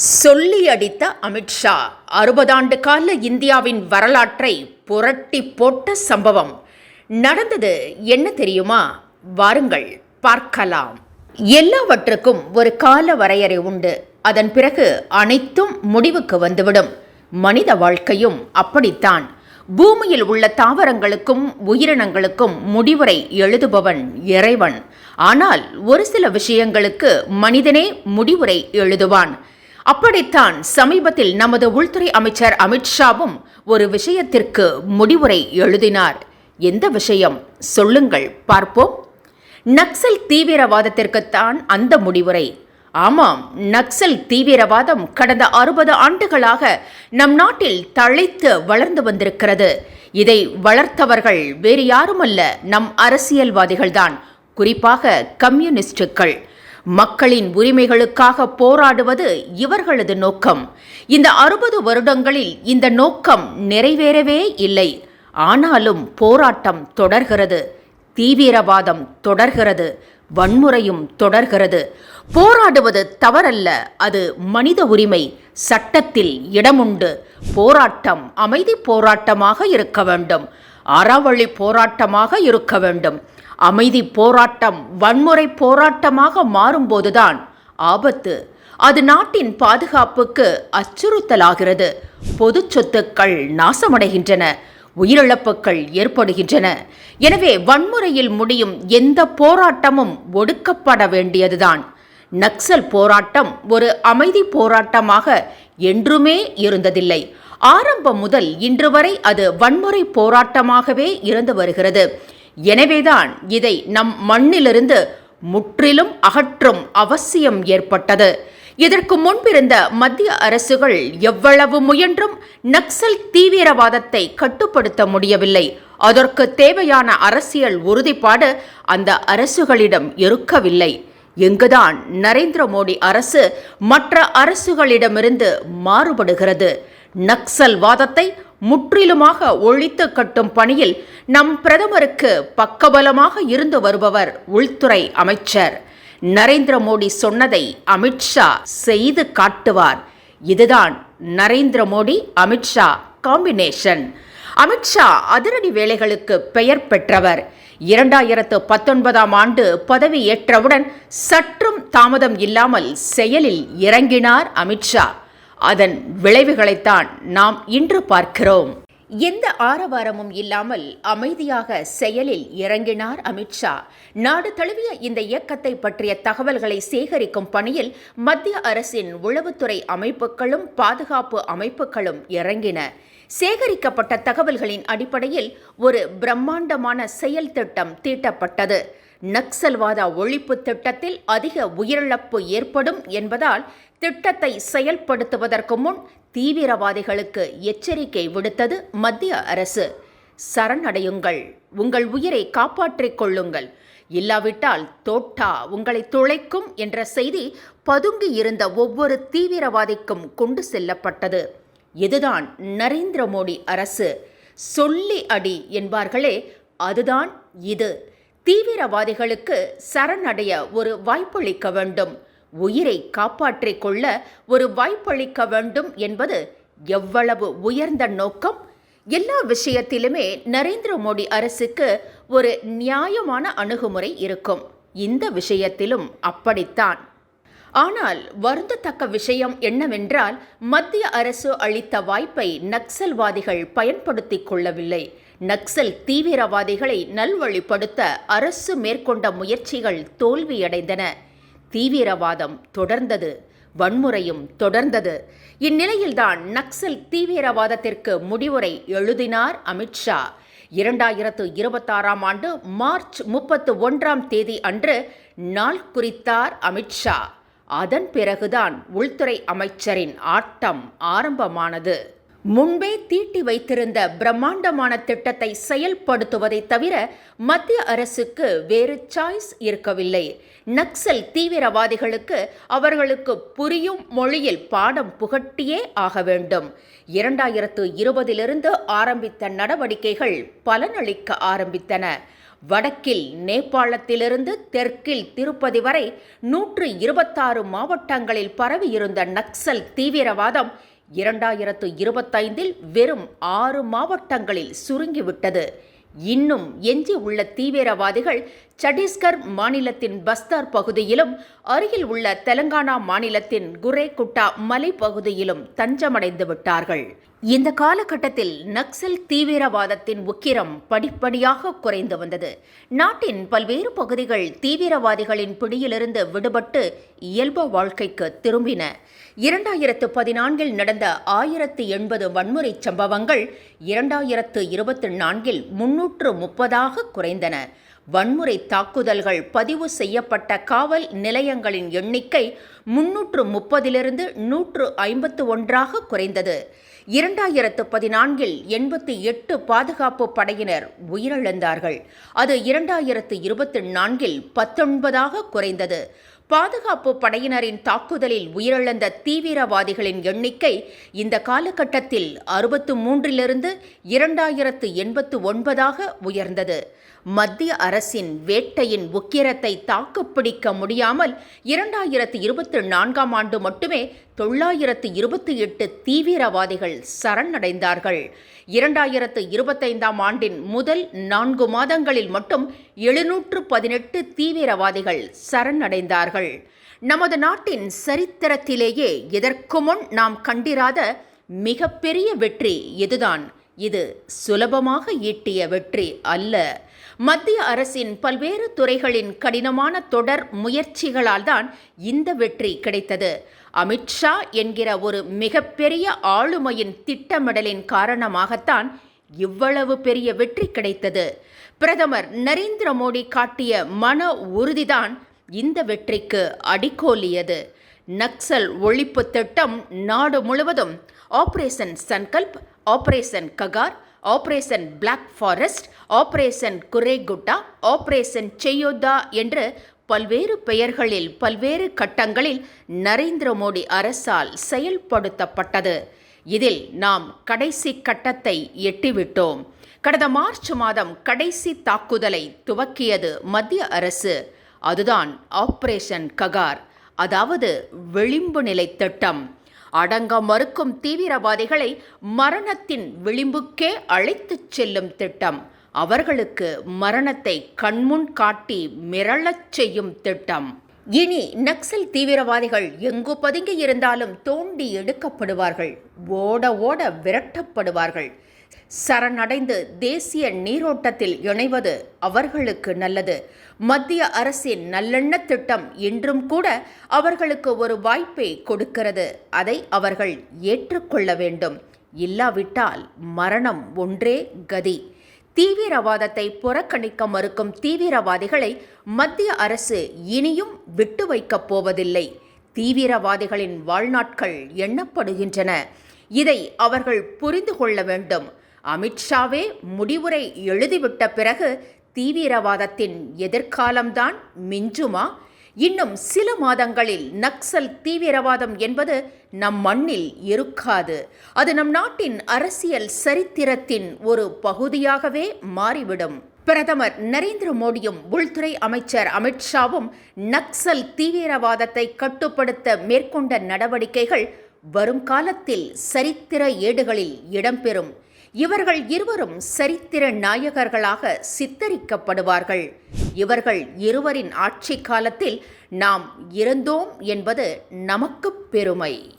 சொல்லி அடித்த அமித்ஷா அறுபதாண்டு கால இந்தியாவின் வரலாற்றை புரட்டி போட்ட சம்பவம். நடந்தது என்ன தெரியுமா? வாருங்கள் பார்க்கலாம். எல்லாவற்றுக்கும் ஒரு கால வரையறை உண்டு. அதன் பிறகு அனைத்தும் முடிவுக்கு வந்துவிடும். மனித வாழ்க்கையும் அப்படித்தான். பூமியில் உள்ள தாவரங்களுக்கும் உயிரினங்களுக்கும் முடிவுரை எழுதுபவன் இறைவன். ஆனால் ஒரு சில விஷயங்களுக்கு மனிதனே முடிவுரை எழுதுவான். அப்படித்தான் சமீபத்தில் நமது உள்துறை அமைச்சர் அமித்ஷாவும் ஒரு விஷயத்திற்கு முடிவுரை எழுதினார். எந்த விஷயம்? சொல்லுங்கள் பார்ப்போம். நக்சல் தீவிரவாதத்திற்குத்தான் அந்த முடிவுரை. ஆமாம் நக்சல் தீவிரவாதம் கடந்த அறுபது ஆண்டுகளாக நம் நாட்டில் தழைத்து வளர்ந்து வந்திருக்கிறது. இதை வளர்த்தவர்கள் வேறு யாருமல்ல நம் அரசியல்வாதிகள்தான். குறிப்பாக கம்யூனிஸ்டுகள். மக்களின் உரிமைகளுக்காக போராடுவது இவர்களது நோக்கம். இந்த அறுபது வருடங்களில் இந்த நோக்கம் நிறைவேறவே இல்லை. ஆனாலும் போராட்டம் தொடர்கிறது. தீவிரவாதம் தொடர்கிறது. வன்முறையும் தொடர்கிறது. போராடுவது தவறல்ல. அது மனித உரிமை. சட்டத்தில் இடமுண்டு. போராட்டம் அமைதி போராட்டமாக இருக்க வேண்டும். அறவழி போராட்டமாக இருக்க வேண்டும். அமைதி போராட்டம் வன்முறை போராட்டமாக மாறும்போதுதான் ஆபத்து. அது நாட்டின் பாதுகாப்புக்கு அச்சுறுத்தலாகிறது. பொது சொத்துக்கள் நாசமடைகின்றன. உயிரிழப்புகள் ஏற்படுகின்றன. எனவே வன்முறையில் முடியும் எந்த போராட்டமும் ஒடுக்கப்பட வேண்டியதுதான். நக்சல் போராட்டம் ஒரு அமைதி போராட்டமாக என்றுமே இருந்ததில்லை. ஆரம்பம் முதல் இன்று வரை அது வன்முறை போராட்டமாகவே இருந்து வருகிறது. எனவேதான் இதை நம் மண்ணிலிருந்து முற்றிலும் அகற்றும் அவசியம் ஏற்பட்டது. இதற்கு முன்பிருந்த மத்திய அரசுகள் எவ்வளவு முயன்றும் நக்சல் தீவிரவாதத்தை கட்டுப்படுத்த முடியவில்லை. அதற்கு தேவையான அரசியல் உறுதிப்பாடு அந்த அரசுகளிடம் இருக்கவில்லை. எங்குதான் நரேந்திர மோடி அரசு மற்ற அரசுகளிடமிருந்து மாறுபடுகிறது. நக்சல்வாதத்தை முற்றிலுமாக ஒழித்து கட்டும் பணியில் நம் பிரதமருக்கு பக்கபலமாக இருந்து வருபவர் உள்துறை அமைச்சர். நரேந்திர மோடி சொன்னதை அமித்ஷா செய்து காட்டுவார். இதுதான் நரேந்திர மோடி அமித்ஷா காம்பினேஷன். அமித்ஷா அதிரடி வேலைகளுக்கு பெயர் பெற்றவர். இரண்டாயிரத்து பத்தொன்பதாம் ஆண்டு பதவி ஏற்றவுடன் சற்றும் தாமதம் இல்லாமல் செயலில் இறங்கினார் அமித்ஷா அதன் விளைவுகளைத்தான் நாம் இன்று பார்க்கிறோம். எந்த ஆரவாரமும் இல்லாமல் அமைதியாக செயலில் இறங்கினார் அமித்ஷா நாடு தழுவிய இந்த இயக்கத்தை பற்றிய தகவல்களை சேகரிக்கும் பணியில் மத்திய அரசின் உளவுத்துறை அமைப்புகளும் பாதுகாப்பு அமைப்புகளும் இறங்கின. சேகரிக்கப்பட்ட தகவல்களின் அடிப்படையில் ஒரு பிரம்மாண்டமான செயல் திட்டம் தீட்டப்பட்டது. நக்சல்வாத ஒழிப்பு திட்டத்தில் அதிக உயிரிழப்பு ஏற்படும் என்பதால் திட்டத்தை செயல்படுத்துவதற்கு முன் தீவிரவாதிகளுக்கு எச்சரிக்கை விடுத்தது மத்திய அரசு. சரணடையுங்கள். உங்கள் உயிரை காப்பாற்றிக் கொள்ளுங்கள். இல்லாவிட்டால் தோட்டா உங்களை துளைக்கும் என்ற செய்தி பதுங்கி இருந்த ஒவ்வொரு தீவிரவாதிக்கும் கொண்டு செல்லப்பட்டது. இதுதான் நரேந்திர மோடி அரசு சொல்லி அடி என்பார்களே அதுதான் இது. தீவிரவாதிகளுக்கு சரணடைய ஒரு வாய்ப்பளிக்க வேண்டும். உயிரை காப்பாற்றிக் கொள்ள ஒரு வாய்ப்பளிக்க வேண்டும் என்பது எவ்வளவு உயர்ந்த நோக்கம்? எல்லா விஷயத்திலுமே நரேந்திர மோடி அரசுக்கு ஒரு நியாயமான அணுகுமுறை இருக்கும். இந்த விஷயத்திலும் அப்படித்தான். ஆனால் வருந்தத்தக்க விஷயம் என்னவென்றால் மத்திய அரசு அளித்த வாய்ப்பை நக்சல்வாதிகள் பயன்படுத்திக் கொள்ளவில்லை. நக்சல் தீவிரவாதிகளை நல்வழிப்படுத்த அரசு மேற்கொண்ட முயற்சிகள் தோல்வியடைந்தன. தீவிரவாதம் தொடர்ந்தது வன்முறையும் தொடர்ந்தது. இந்நிலையில்தான் நக்சல் தீவிரவாதத்திற்கு முடிவுரை எழுதினார் அமித்ஷா இரண்டாயிரத்து இருபத்தாறாம் ஆண்டு மார்ச் முப்பத்து ஒன்றாம் தேதி அன்று நாள் குறித்தார் அமித்ஷா அதன் பிறகுதான் உள்துறை அமைச்சரின் ஆட்டம் ஆரம்பமானது. முன்பே தீட்டி வைத்திருந்த பிரம்மாண்டமான திட்டத்தை செயல்படுத்துவதை தவிர மத்திய அரசுக்கு வேறு சாய்ஸ் இருக்கவில்லை. நக்சல் தீவிரவாதிகளுக்கு அவர்களுக்கு புரியும் மொழியில் பாடம் புகட்டியே ஆக வேண்டும். இரண்டாயிரத்து இருபதிலிருந்து ஆரம்பித்த நடவடிக்கைகள் பலனளிக்க ஆரம்பித்தன. வடக்கில் நேபாளத்திலிருந்து தெற்கில் திருப்பதி வரை நூற்று இருபத்தாறு மாவட்டங்களில் பரவியிருந்த நக்சல் தீவிரவாதம் இரண்டாயிரத்து இருபத்தைந்தில் வெறும் ஆறு மாவட்டங்களில் சுருங்கிவிட்டது. இன்னும் எஞ்சி உள்ள தீவிரவாதிகள் சட்டீஸ்கர் மாநிலத்தின் பஸ்தார் பகுதியிலும் அருகில் உள்ள தெலங்கானா மாநிலத்தின் குரேகுட்டா மலைப்பகுதியிலும் தஞ்சமடைந்து விட்டார்கள். இந்த காலகட்டத்தில் நக்சல் தீவிரவாதத்தின் உக்கிரம் படிப்படியாக குறைந்து வந்தது. நாட்டின் பல்வேறு பகுதிகள் தீவிரவாதிகளின் பிடியிலிருந்து விடுபட்டு இயல்பு வாழ்க்கைக்கு திரும்பின. இரண்டாயிரத்து பதினான்கில் நடந்த ஆயிரத்து எண்பது வன்முறை சம்பவங்கள் இரண்டாயிரத்து இருபத்தி நான்கில் முன்னூற்று முப்பதாக குறைந்தன. வன்முறை தாக்குதல்கள் பதிவு செய்யப்பட்ட காவல் நிலையங்களின் எண்ணிக்கை முன்னூற்று முப்பதிலிருந்து நூற்று ஐம்பத்து ஒன்றாக குறைந்தது. இரண்டாயிரத்து பதினான்கில் எண்பத்தி எட்டு பாதுகாப்பு படையினர் உயிரிழந்தார்கள். அது இரண்டாயிரத்து இருபத்தி நான்கில் பத்தொன்பதாக குறைந்தது. பாதுகாப்பு படையினரின் தாக்குதலில் உயிரிழந்த தீவிரவாதிகளின் எண்ணிக்கை இந்த காலகட்டத்தில் அறுபத்து மூன்றிலிருந்து இரண்டாயிரத்து எண்பத்து ஒன்பதாக உயர்ந்தது. மத்திய அரசின் வேட்டையின் உக்கிரத்தை தாக்குப்பிடிக்க முடியாமல் இரண்டாயிரத்து இருபத்தி நான்காம் ஆண்டு மட்டுமே தொள்ளாயிரத்து இருபத்தி எட்டு தீவிரவாதிகள் சரணடைந்தார்கள். இரண்டாயிரத்து இருபத்தைந்தாம் ஆண்டின் முதல் நான்கு மாதங்களில் மட்டும் எழுநூற்று பதினெட்டு தீவிரவாதிகள் சரணடைந்தார்கள். நமது நாட்டின் சரித்திரத்திலேயே இதற்கு முன் நாம் கண்டிராத மிகப்பெரிய வெற்றி இதுதான் இது சுலபமாக ஈட்டிய வெற்றி அல்ல. மத்திய அரசின் பல்வேறு துறைகளின் கடினமான தொடர் முயற்சிகளால் தான் இந்த வெற்றி கிடைத்தது. அமித்ஷா என்கிற ஒரு மிகப்பெரிய ஆளுமையின் திட்டமிடலின் காரணமாகத்தான் இவ்வளவு பெரிய வெற்றி கிடைத்தது. பிரதமர் நரேந்திர மோடி காட்டிய மன உறுதிதான் இந்த வெற்றிக்கு அடிக்கோலியது. நக்சல் ஒழிப்பு திட்டம் நாடு முழுவதும் operation Sankalp operation Kagar operation black forest operation Karregutta operation செய்யோதா என்று பல்வேறு பெயர்களில் பல்வேறு கட்டங்களில் நரேந்திர மோடி அரசால் செயல்படுத்தப்பட்டது. இதில் நாம் கடைசி கட்டத்தை எட்டிவிட்டோம். கடந்த மார்ச் மாதம் கடைசி தாக்குதலை துவக்கியது மத்திய அரசு. அதுதான் ஆப்ரேஷன் ககார் அதாவது விளிம்பு நிலை திட்டம். அடங்க மறுக்கும் தீவிரவாதிகளை மரணத்தின் விளிம்புக்கே அழைத்துச் செல்லும் திட்டம். அவர்களுக்கு மரணத்தை கண்முன் காட்டி மிரளச் செய்யும் திட்டம். இனி நக்சல் தீவிரவாதிகள் எங்கு பதுங்கி இருந்தாலும் தோண்டி எடுக்கப்படுவார்கள். ஓட ஓட விரட்டப்படுவார்கள். சரணடைந்து தேசிய நீரோட்டத்தில் இணைவது அவர்களுக்கு நல்லது. மத்திய அரசின் நல்லெண்ண திட்டம் இன்றும் கூட அவர்களுக்கு ஒரு வாய்ப்பை கொடுக்கிறது. அதை அவர்கள் ஏற்றுக்கொள்ள வேண்டும். இல்லாவிட்டால் மரணம் ஒன்றே கதி. தீவிரவாதத்தை புறக்கணிக்க மறுக்கும் தீவிரவாதிகளை மத்திய அரசு இனியும் விட்டு வைக்கப் போவதில்லை. தீவிரவாதிகளின் வாழ்நாட்கள் எண்ணப்படுகின்றன. இதை அவர்கள் புரிந்து கொள்ள வேண்டும். அமித்ஷாவே முடிவுரை எழுதிவிட்ட பிறகு தீவிரவாதத்தின் எதிர்காலம்தான் மிஞ்சுமா? இன்னும் சில மாதங்களில் நக்சல் தீவிரவாதம் என்பது நம் மண்ணில் இருக்காது. அது நம் நாட்டின் அரசியல் சரித்திரத்தின் ஒரு பகுதியாகவே மாறிவிடும். பிரதமர் நரேந்திர மோடியும் உள்துறை அமைச்சர் அமித்ஷாவும் நக்சல் தீவிரவாதத்தை கட்டுப்படுத்த மேற்கொண்ட நடவடிக்கைகள் வரும் காலத்தில் சரித்திர ஏடுகளில் இடம்பெறும். இவர்கள் இருவரும் சரித்திர நாயகர்களாக சித்தரிக்கப்படுவார்கள். இவர்கள் இருவரின் ஆட்சி காலத்தில் நாம் இருந்தோம் என்பது நமக்கு பெருமை.